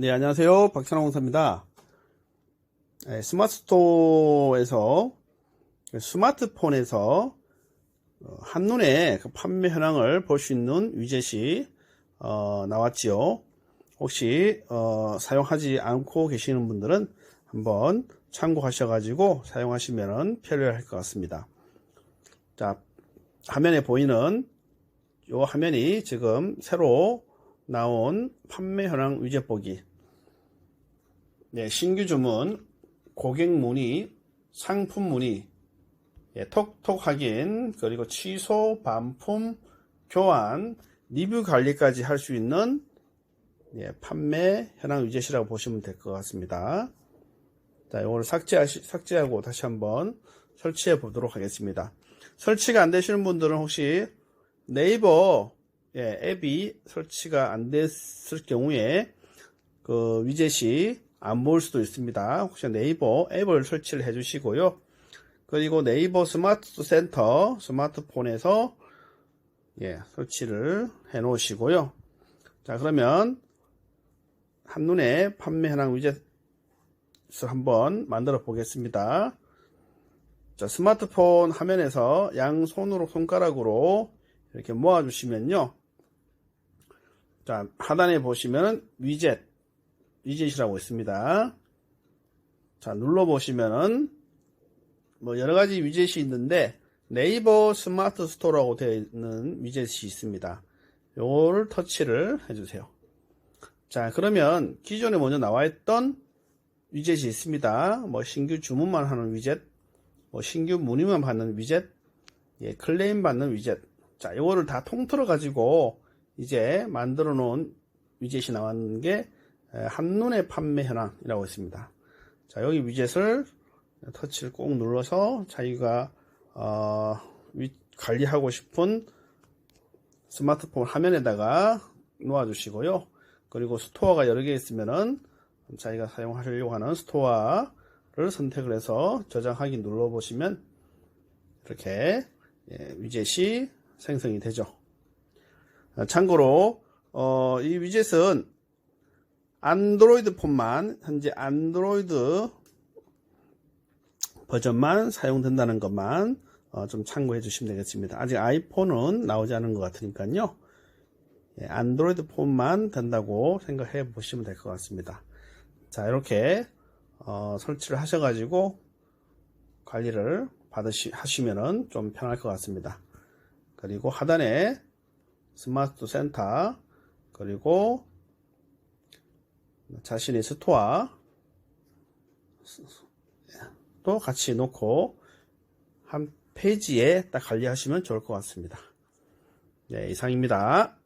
네, 안녕하세요. 박찬호 공사입니다. 네, 스마트 스토어에서 스마트폰에서 어, 한눈에 그 판매 현황을 볼 수 있는 위젯이 어, 나왔지요. 혹시 어, 사용하지 않고 계시는 분들은 한번 참고하셔가지고 사용하시면 편리할 것 같습니다. 자, 화면에 보이는 이 화면이 지금 새로 나온 판매 현황 위젯 보기. 네, 신규 주문, 고객 문의, 상품 문의, 예, 톡톡 확인, 그리고 취소, 반품, 교환, 리뷰 관리까지 할 수 있는 예, 판매 현황 위젯이라고 보시면 될 것 같습니다. 자, 이걸 삭제하시, 삭제하고 다시 한번 설치해 보도록 하겠습니다. 설치가 안 되시는 분들은 혹시 네이버 예, 앱이 설치가 안 됐을 경우에 그 위젯이 안 보일 수도 있습니다. 혹시 네이버 앱을 설치를 해 주시고요. 그리고 네이버 스마트 센터 스마트폰에서 예, 설치를 해 놓으시고요. 자, 그러면 한눈에 판매 현황 위젯을 한번 만들어 보겠습니다. 자, 스마트폰 화면에서 양손으로 손가락으로 이렇게 모아 주시면요. 자, 하단에 보시면 위젯, 위젯이라고 있습니다. 자, 눌러 보시면은 뭐 여러 가지 위젯이 있는데 네이버 스마트 스토어라고 되어 있는 위젯이 있습니다. 요거를 터치를 해 주세요. 자, 그러면 기존에 먼저 나와 있던 위젯이 있습니다. 뭐 신규 주문만 하는 위젯, 뭐 신규 문의만 받는 위젯, 예, 클레임 받는 위젯. 자, 요거를 다 통틀어 가지고 이제 만들어 놓은 위젯이 나왔는 게 한눈에 판매 현황이라고 있습니다. 자, 여기 위젯을 터치를 꼭 눌러서 자기가 어, 위, 관리하고 싶은 스마트폰 화면에다가 놓아 주시고요. 그리고 스토어가 여러 개 있으면은 자기가 사용하려고 하는 스토어를 선택을 해서 저장하기 눌러 보시면 이렇게 예, 위젯이 생성이 되죠. 참고로 어, 이 위젯은 안드로이드 폰만 현재 안드로이드 버전만 사용된다는 것만 어, 좀 참고해 주시면 되겠습니다. 아직 아이폰은 나오지 않은 것 같으니까요. 예, 안드로이드 폰만 된다고 생각해 보시면 될 것 같습니다. 자 이렇게 어, 설치를 하셔가지고 관리를 받으시 하시면은 좀 편할 것 같습니다. 그리고 하단에 스마트 센터 그리고 자신의 스토어 또 같이 놓고 한 페이지에 딱 관리하시면 좋을 것 같습니다. 네, 이상입니다.